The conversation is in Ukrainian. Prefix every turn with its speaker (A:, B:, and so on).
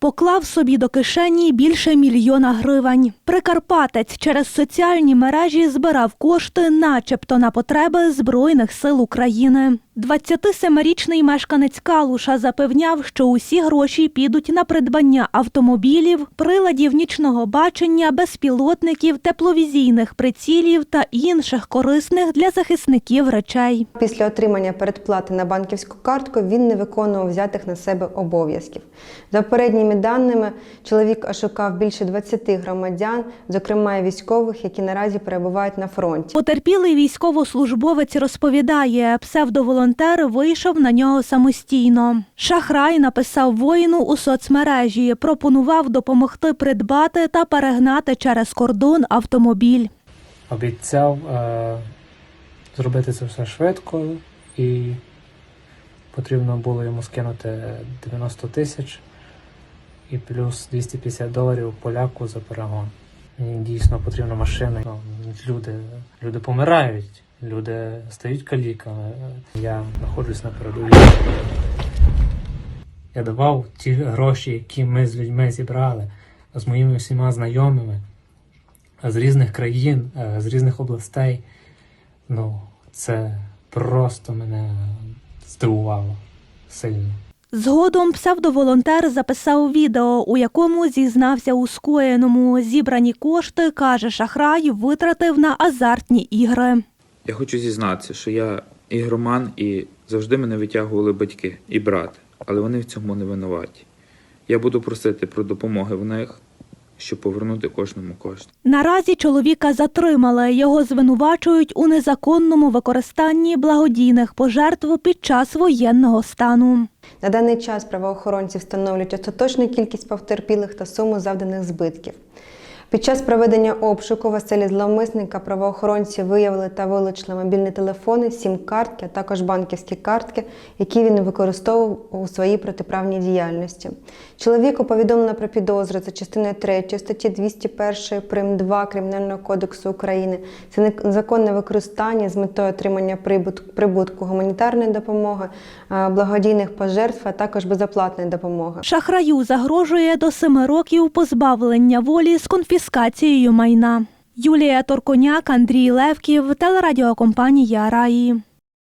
A: Поклав собі до кишені більше мільйона гривень. Прикарпатець через соціальні мережі збирав кошти, начебто на потреби Збройних сил України. 27-річний мешканець Калуша запевняв, що усі гроші підуть на придбання автомобілів, приладів нічного бачення, безпілотників, тепловізійних прицілів та інших корисних для захисників речей.
B: Після отримання передплати на банківську картку він не виконував взятих на себе обов'язків. За попередніми даними, чоловік ошукав більше 20 громадян, зокрема і військових, які наразі перебувають на фронті.
A: Потерпілий військовослужбовець розповідає, псевдоволонтер вийшов на нього самостійно. Шахрай написав воїну у соцмережі, пропонував допомогти придбати та перегнати через кордон автомобіль.
C: обіцяв е, зробити це все швидко і потрібно було йому скинути 90 тисяч і плюс 250 доларів поляку за перегон. Мені дійсно потрібна машина. Люди, люди помирають, люди стають каліками. Я знаходжусь на передовій. Я давав ті гроші, які ми з людьми зібрали, з моїми всіма знайомими з різних країн, е, з різних областей. Ну, це просто мене здивувало сильно.
A: Згодом псевдоволонтер записав відео, у якому зізнався у скоєному. Зібрані кошти, каже шахрай, витратив на азартні ігри.
D: Я хочу зізнатися, що я ігроман і завжди мене витягували батьки і брат, але вони в цьому не винуваті. Я буду просити про допомоги в них, щоб повернути кожному кошти.
A: Наразі чоловіка затримали. Його звинувачують у незаконному використанні благодійних пожертв під час воєнного стану.
B: На даний час правоохоронці встановлюють остаточну кількість потерпілих та суму завданих збитків. Під час проведення обшуку в оселі зловмисника правоохоронці виявили та вилучили мобільні телефони, сім-картки, а також банківські картки, які він використовував у своїй протиправній діяльності. Чоловіку повідомлено про підозру за частиною 3 статті 201 прим. 2 Кримінального кодексу України. Це незаконне використання з метою отримання прибутку гуманітарної допомоги, е, благодійних пожертв, а також безоплатної допомоги.
A: Шахраю загрожує до семи років позбавлення волі з конфіскацією майна. Юлія Торконяк, Андрій Левків, телерадіокомпанія Раї.